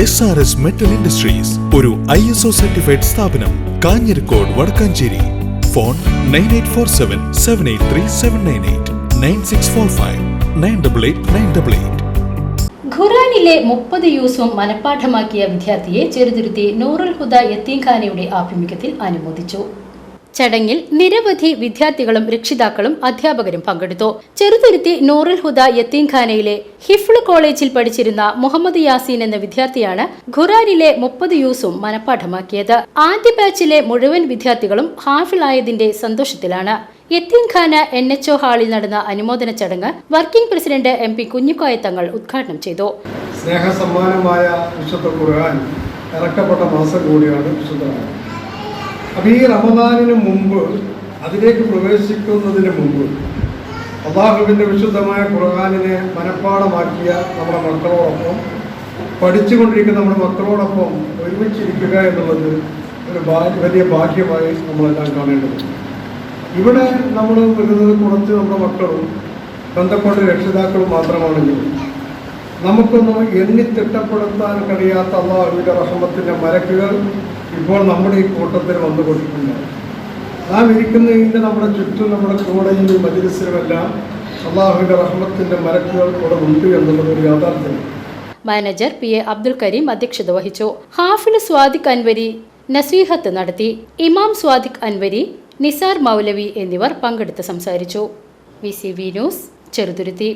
S R S metal industries ഒരു I S O certified സ്ഥാപനം Kanjirakode Vadakkanchery. Phone nine eight four seven seven eight three seven nine eight nine six four five nine double eight nine double eight ഖുറാനിലെ മുപ്പത് യൂസും മനഃപ്പാഠമാക്കിയ വിദ്യാർത്ഥിയെ ചെറുതുരുത്തി നൂറുൽ ഹുദ യത്തീംഖാനയുടെ ആഭിമുഖ്യത്തിൽ അനുമോദിച്ചു. ചടങ്ങിൽ നിരവധി വിദ്യാർത്ഥികളും രക്ഷിതാക്കളും അധ്യാപകരും പങ്കെടുത്തു. ചെറുതുരുത്തി നൂറുൽ ഹുദ യത്തീംഖാനയിലെ ഹിഫ്ള് കോളേജിൽ പഠിച്ചിരുന്ന മുഹമ്മദ് യാസീൻ എന്ന വിദ്യാർത്ഥിയാണ് ഖുറാനിലെ മുപ്പത് യൂസും മനഃപ്പാഠമാക്കിയത്. ആദ്യ ബാച്ചിലെ മുഴുവൻ വിദ്യാർത്ഥികളും ഹാഫിളായതിന്റെ സന്തോഷത്തിലാണ്. യത്തീംഖാന എൻ എച്ച് ഒ ഹാളിൽ നടന്ന അനുമോദന ചടങ്ങ് working president M P Kunhikoya Thangal ഉദ്ഘാടനം ചെയ്തു. സ്നേഹസമ്മാനമായ വിശുദ്ധ ഖുർആൻ ഇറക്കപ്പെട്ട മാസം കൂടിയാണ് വിശുദ്ധ അപ്പോൾ ഈ റമദാനിന് മുമ്പ് അതിലേക്ക് പ്രവേശിക്കുന്നതിന് മുമ്പ് അള്ളാഹുവിന്റെ വിശുദ്ധമായ ഖുർആാനിനെ മനഃപ്പാടമാക്കിയ നമ്മുടെ മക്കളോടൊപ്പം പഠിച്ചുകൊണ്ടിരിക്കുന്ന നമ്മുടെ മക്കളോടൊപ്പം ഒരുമിച്ചിരിക്കുക എന്നുള്ളത് ഒരു വലിയ ഭാഗ്യമായി നമ്മളെല്ലാം കാണേണ്ടതുണ്ട്. ഇവിടെ നമ്മൾ വരുന്നത് കുറച്ച് നമ്മുടെ മക്കളും ബന്ധപ്പെട്ട രക്ഷിതാക്കളും മാത്രമാണെങ്കിൽ നമുക്കൊന്നും എണ്ണി തിട്ടപ്പെടുത്താൻ കഴിയാത്ത അള്ളാഹുവിന്റെ റഹമത്തിന്റെ മരക്കുകൾ ഇപ്പോൾ നമ്മുടെ ഈ കൂട്ടത്തിൽ വന്നുകൊണ്ടിട്ടുണ്ട് നാം ഇരിക്കുന്നതിന്റെ നമ്മുടെ ചുറ്റും നമ്മുടെ കൂടെയും മജിലിസിലുമെല്ലാം അള്ളാഹുവിന്റെ റഹ്മത്തിന്റെ മരക്കുകൾ കൂടെ ഉണ്ട് എന്നുള്ളത് ഒരു യാഥാർത്ഥ്യം. Manager P A Abdul Kareem അധ്യക്ഷത വഹിച്ചു. ഹാഫിന് സ്വാദിഖ് അൻവരി നസീഹത്ത് നടത്തി. ഇമാം സ്വാദിഖ് അൻവരി നിസാർ മൗലവി എന്നിവർ പങ്കെടുത്ത് സംസാരിച്ചു. V C V news Cheruthuruthy.